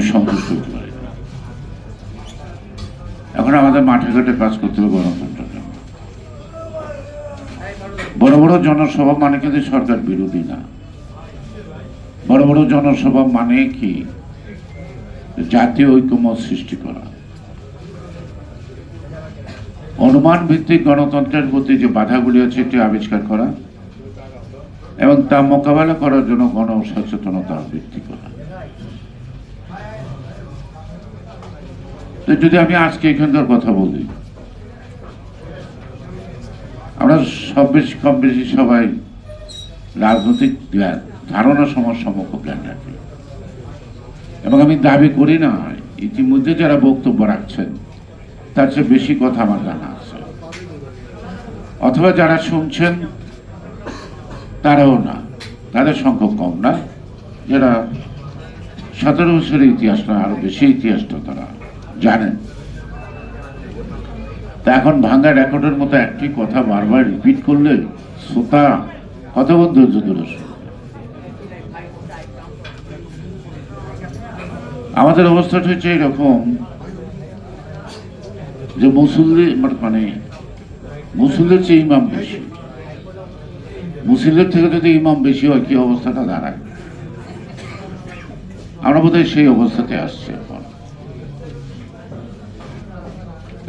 আমি সন্তুষ্ট হতে পারি। এখন আমাদের মাঠে ঘাটে কাজ করতে হবে গণতন্ত্রের জন্য বড় বড় জনসভা মানে কিন্তু সরকার বিরোধী না। বড় বড় জনসভা মানে কি? জাতীয় ঐক্যমত সৃষ্টি করা। অনুমান ভিত্তিক গণতন্ত্রের প্রতি যে বাধাগুলি আছে, এটি আবিষ্কার করা এবং তা মোকাবেলা করার জন্য গণ সচেতনতা বৃদ্ধি করা। যদি আমি আজকে এখানকার কথা বলি, আমরা সব বেশি, কম বেশি সবাই রাজনৈতিক জ্ঞান, ধারণা সমস্যামুখ জ্ঞান রাখি। এবং আমি দাবি করি না, ইতিমধ্যে যারা বক্তব্য রাখছেন, তার চেয়ে বেশি কথা আমার জানা আছে। অথবা যারা শুনছেন, তারাও না। তাদের সংখ্যক কম না। যারা সতেরো বছরের ইতিহাসটা আরও বেশি ইতিহাসটা তারা জানেন। তা এখন ভাঙ্গা রেকর্ডের মতো একটি কথা বারবার রিপিট করলে শ্রোতা ধরে শুনবে? আমাদের অবস্থাটা হচ্ছে এরকম যে মুসল্লি মানে মুসল্লির চেয়ে ইমাম বেশি। মুসলিমের থেকে যদি ইমাম বেশি হয়, কি অবস্থাটা দাঁড়ায়? আমরা বোধহয় সেই অবস্থাতে আসছি এখন।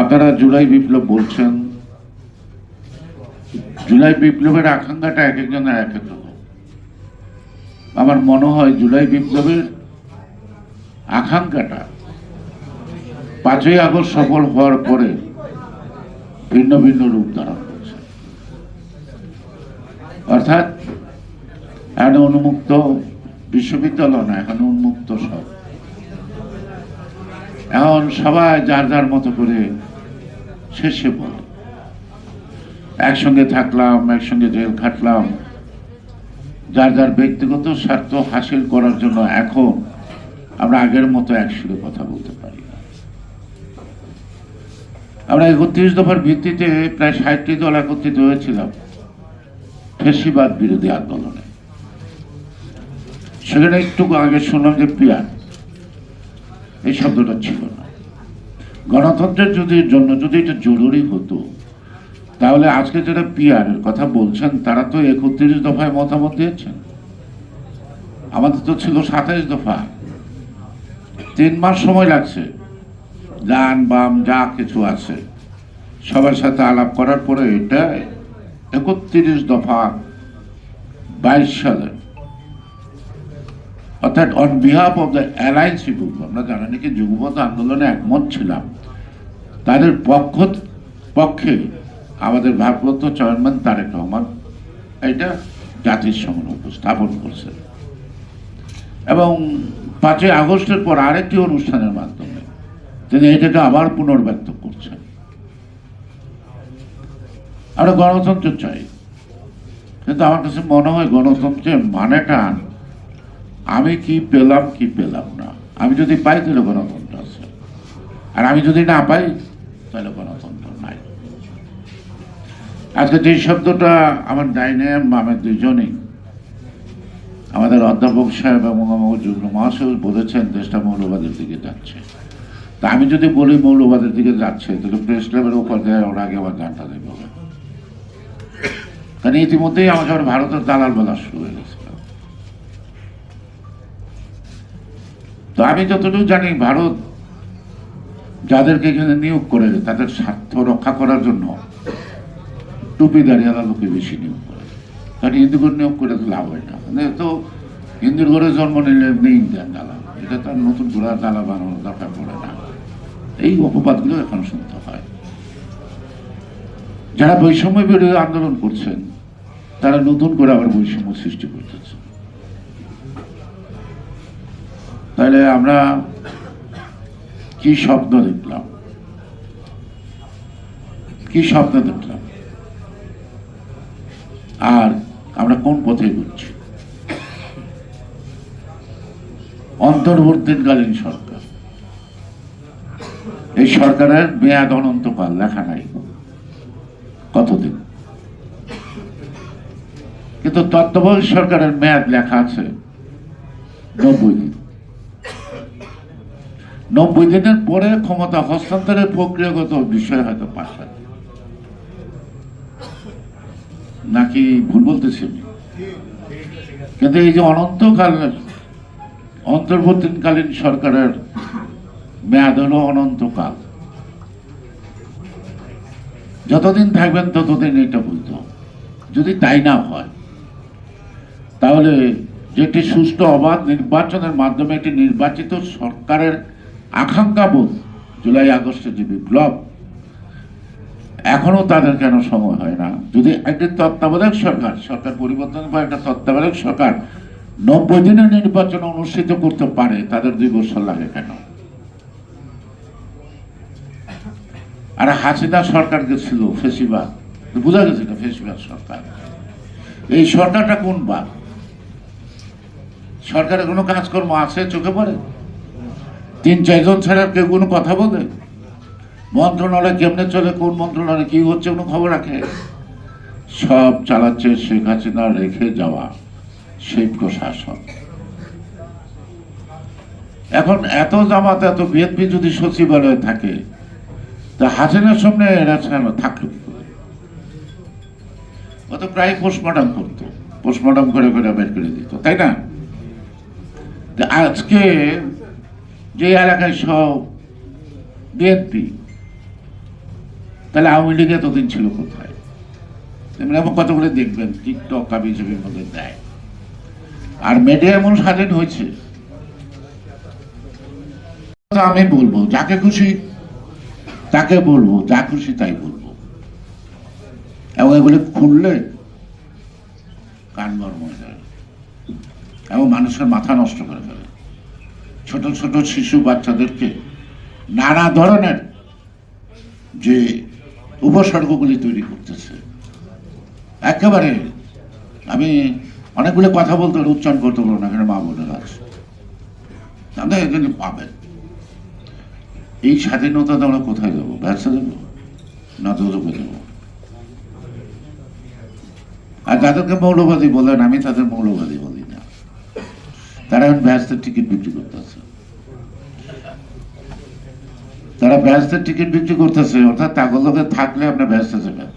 আপনারা জুলাই বিপ্লব বলছেন, জুলাই বিপ্লবের আকাঙ্ক্ষাটা এক একজনের এক এক রকম। আমার মনে হয় জুলাই বিপ্লবের আকাঙ্ক্ষাটা পাঁচই আগস্ট সফল হওয়ার পরে ভিন্ন ভিন্ন রূপ ধারণ করছে। অর্থাৎ এখন উন্মুক্ত বিশ্ববিদ্যালয় না এখন উন্মুক্ত সব। এখন সবাই যার যার মতো করে শেষে বলে একসঙ্গে থাকলাম, একসঙ্গে জেল খাটলাম। যার যার ব্যক্তিগত স্বার্থ হাসিল করার জন্য এখন আমরা আগের মতো একসঙ্গে কথা বলতে পারি না। আমরা একত্রিশ দফার ভিত্তিতে প্রায় ষাটটি দল একত্রিত হয়েছিলাম। ফেসিবাদ বিরোধী আন্দোলনে। সেখানে একটু আগে শুনলাম যে পিয়ার, এই শব্দটা ছিল না। গণতন্ত্রের যদি জন্য যদি এটা জরুরি হতো, তাহলে আজকে যারা পিয়ারের কথা বলছেন, তারা তো একত্রিশ দফায় মতামত দিয়েছেন। আমাদের তো ছিল সাতাইশ দফা। তিন মাস সময় লাগছে। ডান বাম, যা কিছু আছে। সবার সাথে আলাপ করার পরে এটা একত্রিশ দফা বাইশ সালে অর্থাৎ on behalf of the alliance people আমরা জানা নাকি যুগপথ আন্দোলনে একমত ছিলাম। তাদের পক্ষ, পক্ষে আমাদের ভারপ্রাপ্ত চেয়ারম্যান তারেক রহমান এটা জাতির সামনে উপস্থাপন করছে এবং পাঁচই আগস্টের পর আরেকটি অনুষ্ঠানের মাধ্যমে তিনি এটাকে আবার পুনর্ব্যক্ত করছেন। আমরা গণতন্ত্র চাই। কিন্তু আমার কাছে মনে হয় গণতন্ত্রের মানেটা আমি কি পেলাম কি পেলাম না? আমি যদি পাই, তাহলে গণতন্ত্র আছে। আর আমি যদি না পাই, তাহলে গণতন্ত্র নাই। আজকে যে শব্দটা আমার ডাইনে আমার দুজনেই, আমাদের অধ্যাপক সাহেব এবং আমার যুগ্ম মহাশয় বলেছেন, দেশটা মৌলবাদের দিকে যাচ্ছে। তা আমি যদি বলি মৌলবাদের দিকে যাচ্ছে, তাহলে প্রেস ক্লাবের উপর দেয় ওরা আগে আবার গানটা দেবে। কারণ ইতিমধ্যেই আমার ভারতের দালাল বেলা শুরু হয়ে গেছিল তো আমি যতটুকু জানি ভারত যাদেরকে এখানে নিয়োগ করে তাদের স্বার্থ রক্ষা করার জন্য টুপি দাঁড়িয়ালা লোকে বেশি নিয়োগ করে কারণ হিন্দুকে নিয়োগ করে তো লাভ হয় না। মানে তো হিন্দুর ঘরে জন্ম নিলে এমনি ইন্ডিয়ান দালাল। এটা তার নতুন ঘোড়া দালা বানানোর দরকার পড়ে না। এই অপবাদগুলো এখন শুনতে হয়। যারা বৈষম্য বিরোধী আন্দোলন করছেন, তারা নতুন করে আবার বৈষম্য সৃষ্টি করতেছে। তাহলে আমরা কি স্বপ্ন দেখলাম? কি স্বপ্ন দেখলাম? আর আমরা কোন পথে ঘুরছি অন্তর্বর্তীকালীন সরকার। এই সরকারের মেয়াদ অনন্তকাল, লেখা নাই। কতদিন? কিন্তু তত্ত্বাবধায়ক সরকারের মেয়াদ লেখা আছে নব্বই দিন। নব্বই দিনের পরে ক্ষমতা হস্তান্তরের প্রক্রিয়াগত বিষয় হয়তো পাশ হয়। নাকি ভুল বলতেছি আমি? কিন্তু এই যে অনন্তকাল, অন্তর্বর্তীকালীন সরকারের মেয়াদ হলো অনন্তকাল। যতদিন থাকবেন ততদিন এটা বলতো যদি তাই না হয়, তাহলে যেটি সুষ্ঠু অবাধ নির্বাচনের মাধ্যমে একটি নির্বাচিত সরকারের আকাঙ্ক্ষা বোধ, জুলাই আগস্টে যে বিপ্লব এখনও তাদের কেন সময় হয় না? যদি একটি তত্ত্বাবধায়ক সরকার সরকার পরিবর্তন বা একটা তত্ত্বাবধায়ক সরকার নব্বই দিনের নির্বাচন অনুষ্ঠিত করতে পারে, তাদের দুই বছর লাগে কেন? আর হাসিনা সরকার গেছিল, ফেসিবাদ। বোঝা গেছে এটা ফেসিবাদ সরকার। এই সরকারটা কোন বা সরকারের কোনো কাজকর্ম আছে, চোখে পড়ে? তিন চারজন ছাড়া কেউ কোনো কথা বলে? মন্ত্রণালয় কেমনে চলে? কোন মন্ত্রণালয়? কি হচ্ছে? কোনো খবর রাখে? সব চালাচ্ছে শেখ হাসিনা, রেখে যাওয়া সেই প্রশাসন। এখন এত জামাত, এত বিএনপি যদি সচিবালয়ে থাকে, তা হাসিনার সামনে এরা থাকল ও তো প্রায় পোস্টমর্টম করতো। পোস্টমর্টম করে করে বের করে দিত, তাই না? আজকে যে এলাকায় সব বিএনপি তাহলে আওয়ামী লীগ এতদিন ছিল কোথায়? এমন কতগুলো দেখবেন, টিকটক আবিজবির মধ্যে দেয়। আর মিডিয়া এমন স্বাধীন হয়েছে। আমি বলব, যাকে খুশি তাকে বলব, যা খুশি তাই বলব। এবং এগুলো খুললে কান গরম হয়ে যায় এবং মানুষের মাথা নষ্ট করে ফেলে ছোট ছোট শিশু বাচ্চাদেরকে নানা ধরনের যে উপসর্গগুলি তৈরি করতেছে। একেবারে আমি অনেকগুলো কথা বলতে উচ্চারণ করতে পারব না, এখানে মা বোনেরা আছে। তাহলে এখানে পাবেন। এই স্বাধীনতা আমরা কোথায় যাব ব্যবসা দেবো না দুদকে দেবো? আর যাদেরকে মৌলবাদী বলেন, আমি তাদের মৌলবাদী বলি না। তারা এখন ব্যস্তের টিকিট বিক্রি করতেছে। তারা ব্যস্তের টিকিট বিক্রি করতেছে, অর্থাৎ তাগুলোকে থাকলে আপনি ব্যস্ত যাবেন।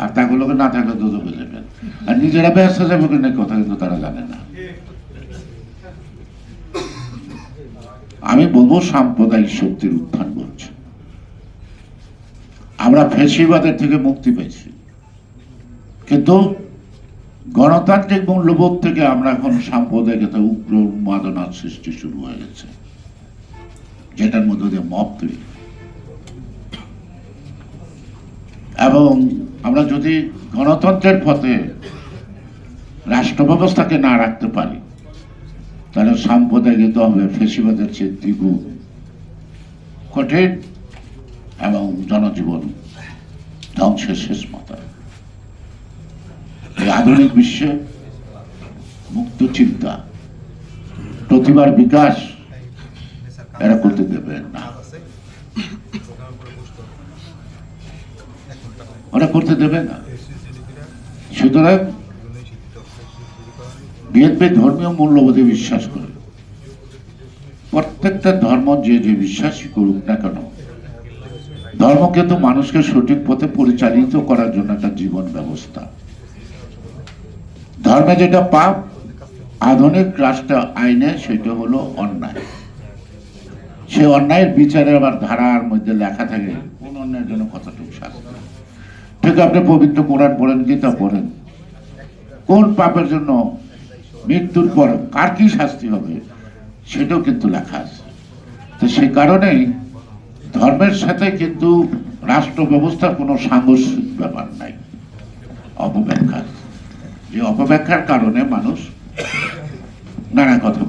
আর তাগুলোকে না থাকলে দুদকে যাবেন। আর নিজেরা ব্যস্ত যাবে কিনা কথা কিন্তু তারা জানে না। আমি বলব সাম্প্রদায়িক শক্তির উত্থান করছে আমরা ফেসিবাদের থেকে মুক্তি পেয়েছি। কিন্তু গণতান্ত্রিক মূল্যবোধ থেকে আমরা এখন সাম্প্রদায়িকতা উগ্র উন্মাদনার সৃষ্টি শুরু হয়ে গেছে। যেটার মধ্যে দিয়ে মত তৈরি। এবং আমরা যদি গণতন্ত্রের পথে রাষ্ট্র ব্যবস্থাকে না রাখতে পারি, তাহলে সাম্প্রদায়িকতা হবে ফেসিবাদের চেয়ে দ্বিগুণ কঠিন এবং জনজীবন ধ্বংসের শেষ মাথায়। এই আধুনিক বিশ্বে মুক্ত চিন্তা প্রতিভার বিকাশ এরা করতে দেবে না। ওরা করতে দেবে না। সুতরাং বিএনপি ধর্মীয় মূল্যবোধে বিশ্বাস করে। প্রত্যেকটা ধর্ম যে যে বিশ্বাসই করুক না কেন, ধর্মকে তো মানুষকে সঠিক পথে পরিচালিত করার জন্য একটা জীবন ব্যবস্থা। ধর্মে যেটা পাপ, আধুনিক রাষ্ট্র আইনে সেটা হলো অন্যায়। সে অন্যায়ের বিচারে আবার ধারার মধ্যে লেখা থাকে, কোন অন্যায়ের জন্য কতটুকু ঠিক আপনি পবিত্র কোরআন পড়েন গীতা পড়েন কোন পাপের জন্য মৃত্যুর পর কার কি শাস্তি হবে সেটাও কিন্তু লেখা আছে। তো সে কারণেই ধর্মের সাথে কিন্তু রাষ্ট্র ব্যবস্থার কোনো সাংঘর্ষিক ব্যাপার নাই অপব্যাখ্যা যে অপব্যাখ্যার কারণে মানুষ নানা কথা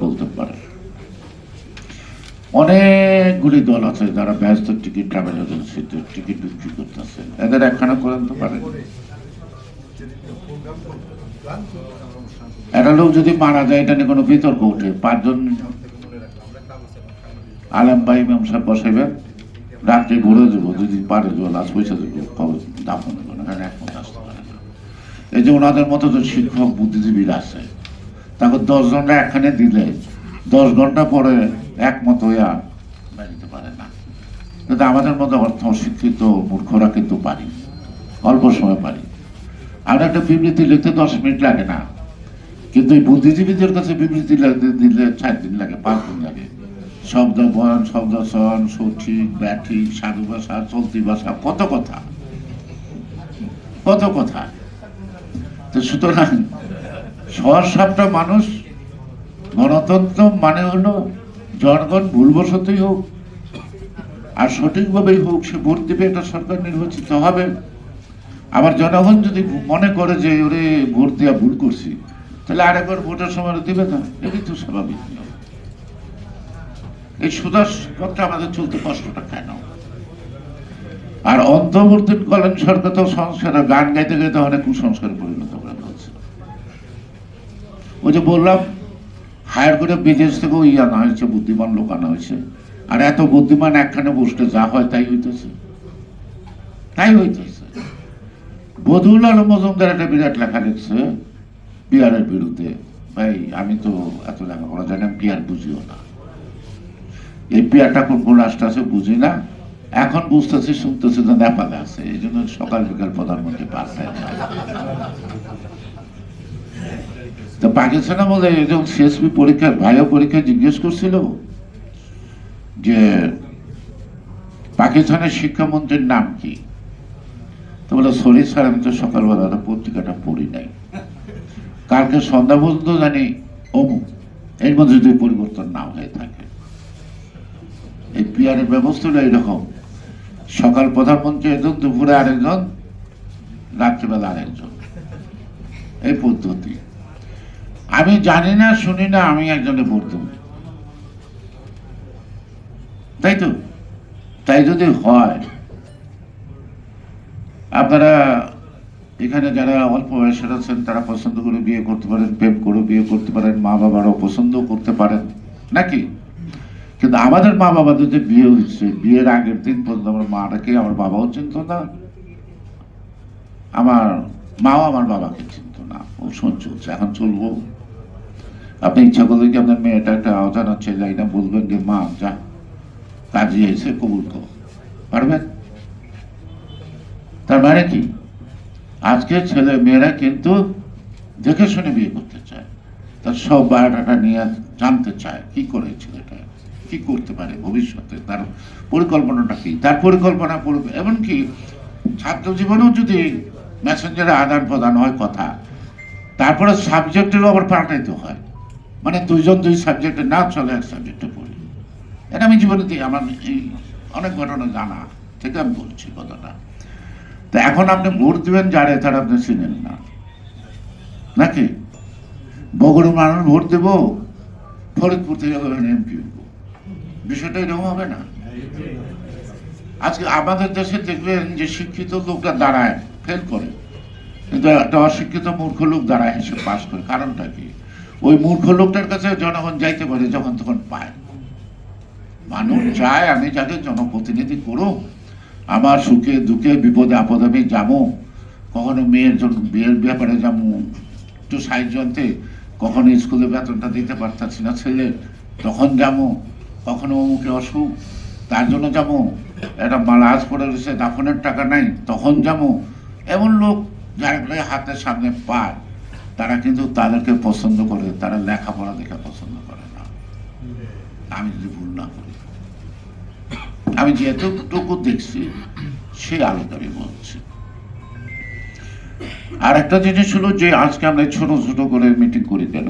অনেকগুলি দল আছে যারা ব্যস্ত টিকিট, ট্রাভেল এজেন্সিতে টিকিট বিক্রি করতেছে। এদের একখানা করেন তো পারেন। একটা লোক যদি মারা যায়, এটা নিয়ে কোনো বিতর্ক উঠে পাঁচজন আলম ভাই, ইমাম সাহেব বসাইবেন। রাত্রে ঘুরে দেবো যদি পারে দেবো লাশ পয়সা দেবো কবে দাফন দেবো না, এখানে একমত আসতে পারে না। এই যে ওনাদের মতো তো শিক্ষক, বুদ্ধিজীবীরা আছে তারপর দশ জনরা একখানে দিলে, দশ ঘণ্টা পরে একমত হইয়া বেরোতে পারে না। কিন্তু আমাদের মতো অর্থ অশিক্ষিত মূর্খরা কিন্তু পারি, অল্প সময় পারি। আর একটা বিবৃতি লিখতে দশ মিনিট লাগে না। কিন্তু এই বুদ্ধিজীবীদের কাছে বিবৃতি লাগতে দিলে চার দিন লাগে, পাঁচ দিন লাগে। শব্দ বয়ন শব্দ চয়ন সঠিক, ব্যাঠিক, সাধু ভাষা, চলতি ভাষা, কত কথা। কত কথা। তো সুতরাং শহর সাপটা মানুষ, গণতন্ত্র মানে হলো জনগণ ভুলবশতই হোক আর সঠিকভাবেই হোক সে ভোট দেবে এটা সরকার নির্বাচিত হবে। আবার জনগণ যদি মনে করে যে, ওরে, ভোট দেওয়া ভুল করছি, তাহলে আরেকবার ভোটের সময় দিবে না। এটাই তো স্বাভাবিক এই সুদাস পথটা আমাদের চলতে কষ্টটা কেন? আর অন্তর্বর্তীকালীন সরকার তো সংস্কার গান গাইতে গাইতে অনেক কুসংস্কার পরিণত করে ফেলছে ওই যে বললাম হায়ার করে বিদেশ থেকেও ই আনা হয়েছে, বুদ্ধিমান লোক আনা হয়েছে। আর এত বুদ্ধিমান একখানে বসতে যা হয় তাই হইতেছে। তাই হইতেছে। বদুল আলম মজুমদার একটা বিরাট লেখা লিখছে বিহারের বিরুদ্ধে। ভাই, আমি তো এত লেখাপড়া জানি আমি বিহার বুঝিও না। এই বিহারটা কোন কোন রাষ্ট্র আছে বুঝি না। এখন বুঝতেছি, শুনতেছি যে নেপালে আছে। এই জন্য সকাল বিকাল প্রধানমন্ত্রী পাল্টায় তো পাকিস্তানে বলে যখন সিএসপি পরীক্ষার, ভাইও পরীক্ষা জিজ্ঞেস করছিল যে পাকিস্তানের শিক্ষামন্ত্রীর নাম কি? তো বলে, সরি স্যার, আমি তো সকালবেলা পত্রিকাটা পড়ি নাই। কালকে সন্ধ্যা পর্যন্ত জানি অমুক এর মধ্যে যদি পরিবর্তন না হয়ে থাকে। এই পিয়ারের ব্যবস্থা হলো এরকম। সকাল প্রধানমন্ত্রী একজন, দুপুরে আরেকজন, রাত্রিবেলা আরেকজন। এই পদ্ধতি। আমি জানি না, শুনি না, আমি একজনে দেব। তাই তো? তাই যদি হয়, আপনারা এখানে যারা অল্প বয়সের আছেন, তারা পছন্দ করে বিয়ে করতে পারেন, প্রেম করে বিয়ে করতে পারেন, মা বাবারাও পছন্দ করতে পারেন, নাকি? কিন্তু আমাদের মা বাবাদের যে বিয়ে হয়েছে, বিয়ের আগের দিন পর্যন্ত আমার মাটাকে, আমার বাবাও চিনত না। আমার মাও আমার বাবাকে চিনত না। ও শোন এখন চলবো। আপনি ইচ্ছা করলে কি আপনার মেয়েটা একটা অজানা ছেলে না বলবেন যে, মা, যা। কাজে এসে কবুল কর। পারবেন? তার মানে কি? আজকে ছেলে মেয়েরা কিন্তু দেখে শুনে বিয়ে করতে চায়। তার সব বায়োডাটা নিয়ে জানতে চায় কি করে ছেলেটা, কি করতে পারে ভবিষ্যতে, তার পরিকল্পনাটা কি? তার পরিকল্পনা এমনকি ছাত্র জীবনেও যদি মেসেঞ্জারে আদান প্রদান হয় কথা, তারপরে সাবজেক্টেরও আবার পাল্টাইতে হয়। মানে দুইজন দুই সাবজেক্টে না চলে এক সাবজেক্টে পড়ি। এটা আমি জীবনে আমার এই অনেক ঘটনা জানা থেকে আমি বলছি কথাটা। তা এখন আপনি ভোট দেবেন যারে, তারা আপনি চিনেন না। নাকি? বগুড়া মানুষ ভোট দেব, ফরিদপুর থেকে এমপি বিষয়টা এরকম হবে না। আজকে আমাদের দেশে দেখবেন যে শিক্ষিত লোকরা দাঁড়ায় ফেল করে। কিন্তু একটা অশিক্ষিত মূর্খ লোক দাঁড়ায় এসে পাস করে। কারণটা কি? ওই মূর্খ লোকটার কাছে জনগণ যাইতে পারে যখন তখন পায়। মানুষ চায় আমি যাকে জনপ্রতিনিধি করো আমার সুখে, দুঃখে, বিপদে, আপদে আমি যাব। কখনো মেয়ের জন্য বিয়ের ব্যাপারে যাব। একটু সাহায্য আনতে। কখনো স্কুলে বেতনটা দিতে পারতাছি না ছেলে। তখন যাব। কখনো অমুকে অসুখ। তার জন্য যাব। একটা মালাজ পড়ে রয়েছে, দাফনের টাকা নাই, তখন যাব। এমন লোক যারা হাতের সামনে পায়। তারা কিন্তু তাদেরকে পছন্দ করে, তারা লেখাপড়া দেখে পছন্দ করে না। আমি যদি ভুল না করি। আমি যেটুকু দেখছি, সেই আলোকে আমি বলছি। আর একটা জিনিস হলো যে, আজকে আমরা ছোট ছোট করে মিটিং করি কেন?